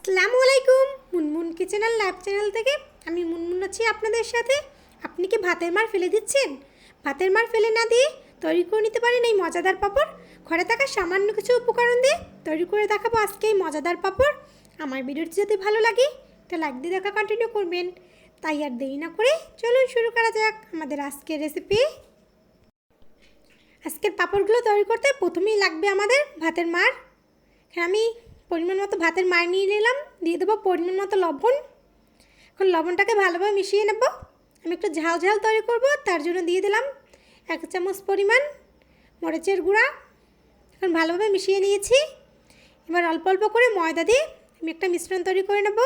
আসসালামু আলাইকুম। মুনমুন কিচেন আর ল্যাব চ্যানেল থেকে আমি মুনমুন আছি আপনাদের সাথে। আপনি কি ভাতের মার ফেলে দিচ্ছেন? ভাতের মার ফেলে না দিয়ে তৈরি করে নিতে পারেন এই মজাদার পাঁপড়। ঘরে থাকা সামান্য কিছু উপকরণ দিয়ে তৈরি করে দেখাবো আজকে এই মজাদার পাঁপড়। আমার ভিডিওটি যদি ভালো লাগে তা লাইক দিয়ে দেখা কন্টিনিউ করবেন। তাই আর দেরি না করে চলুন শুরু করা যাক আমাদের আজকের রেসিপি আজকের পাঁপড়গুলো তৈরি করতে প্রথমেই লাগবে আমাদের ভাতের মার। এখানে আমি পরিমাণ মতো ভাতের মার নিয়ে নিলাম, দিয়ে দেবো পরিমাণ মতো লবণ। এখন লবণটাকে ভালোভাবে মিশিয়ে নেব। আমি একটু ঝাল ঝাল তৈরি করব, তার জন্য দিয়ে দিলাম এক চামচ পরিমাণ মরিচের গুঁড়া। এখন ভালোভাবে মিশিয়ে নিয়েছি। এবার অল্প অল্প করে ময়দা দিয়ে আমি একটা মিশ্রণ তৈরি করে নেব।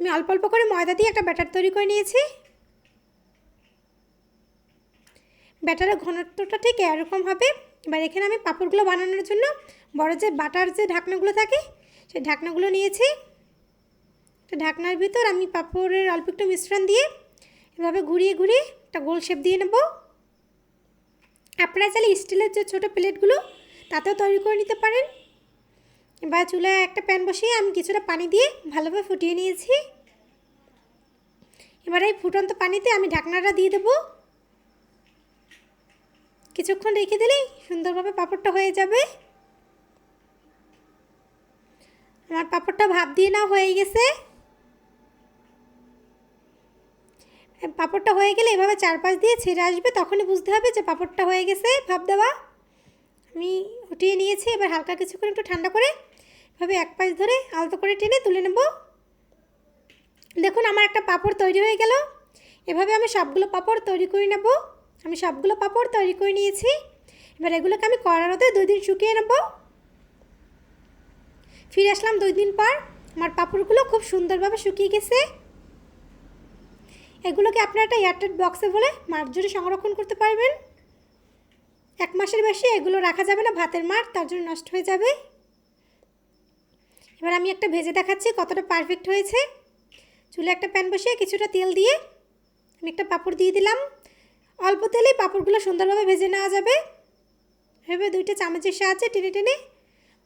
আমি অল্প অল্প করে ময়দা দিয়ে একটা ব্যাটার তৈরি করে নিয়েছি। ব্যাটারের ঘনত্বটা ঠিক এরকম হবে। এবার এখানে আমি পাঁপড়গুলো বানানোর জন্য বড় যে বাটার যে ঢাকনাগুলো থাকে, সেই ঢাকনাগুলো নিয়েছি। তো ঢাকনার ভিতর আমি পাঁপড়ের অল্প একটু মিশ্রণ দিয়ে এভাবে ঘুরিয়ে ঘুরিয়ে একটা গোল শেপ দিয়ে নেব। আপনারা চাইলে স্টিলের যে ছোটো প্লেটগুলো, তাতেও তৈরি করে নিতে পারেন। এবার চুলায় একটা প্যান বসিয়ে আমি কিছুটা পানি দিয়ে ভালোভাবে ফুটিয়ে নিয়েছি। এবার এই ফুটন্ত পানিতে আমি ঢাকনাটা দিয়ে দেবো। কিছুক্ষণ রেখে দিলেই সুন্দরভাবে পাঁপড়টা হয়ে যাবে। আমার পাঁপড়টা ভাপ দিয়ে না হয়ে গেছে। পাঁপড়টা হয়ে গেলে এভাবে চারপাশ দিয়ে ছেড়ে আসবে, তখনই বুঝতে হবে যে পাঁপড়টা হয়ে গেছে ভাপ দেওয়া। আমি উঠিয়ে নিয়েছি, এবার হালকা কিছুক্ষণ একটু ঠান্ডা করে এভাবে এক পাশ ধরে আলতো করে টেনে তুলে নেব। দেখুন, আমার একটা পাঁপড় তৈরি হয়ে গেল। এভাবে আমি সবগুলো পাঁপড় তৈরি করে নেব। আমি সবগুলো পাঁপড় তৈরি করে নিয়েছি। এবার এগুলোকে আমি কড়ানোতে দুই দিন শুকিয়ে নেব। ফিরে আসলাম দুই দিন পর। আমার পাঁপড়গুলো খুব সুন্দরভাবে শুকিয়ে গেছে। এগুলোকে আপনারা একটা এয়ারটেড বক্সে বলে মার জুড়ে সংরক্ষণ করতে পারবেন। এক মাসের বেশি এগুলো রাখা যাবে না, ভাতের মার, তার জন্য নষ্ট হয়ে যাবে। এবার আমি একটা ভেজে দেখাচ্ছি কতটা পারফেক্ট হয়েছে। চুলে একটা প্যান বসিয়ে কিছুটা তেল দিয়ে আমি একটা পাঁপড় দিয়ে দিলাম। অল্প তেলেই পাঁপড়গুলো সুন্দরভাবে ভেজে নেওয়া যাবে। এভাবে দুইটা চামচের সাহায্যে টেনে টেনে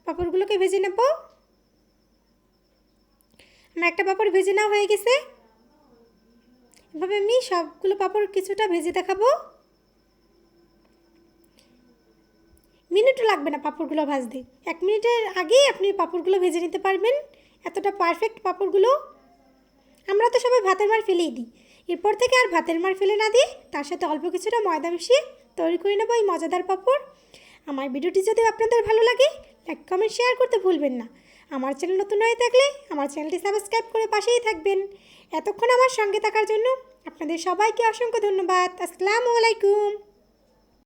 পাঁপড়গুলোকে ভেজে নেব। আমার একটা পাঁপড় ভেজে নেওয়া হয়ে গেছে। এভাবে আমি সবগুলো পাঁপড় কিছুটা ভেজে দেখাবো। মিনিটও লাগবে না পাঁপড়গুলো ভাজতে। এক মিনিটের আগেই আপনি পাঁপড়গুলো ভেজে নিতে পারবেন। এতটা পারফেক্ট পাঁপড়গুলো। আমরা তো সবাই ভাতের মার ফেলেই দিই। এরপর থেকে আর ভাতের মার ফেলে না দিয়ে তার সাথে অল্প কিছুটা ময়দা মিশিয়ে তৈরি করে নেব এই মজাদার পাপড়। আমার ভিডিওটি যদি আপনাদের ভালো লাগে লাইক কমেন্ট শেয়ার করতে ভুলবেন না। আমার চ্যানেল নতুন হয়ে থাকলে আমার চ্যানেলটি সাবস্ক্রাইব করে পাশেই থাকবেন। এতক্ষণ আমার সঙ্গে থাকার জন্য আপনাদের সবাইকে অসংখ্য ধন্যবাদ। আসসালামু আলাইকুম।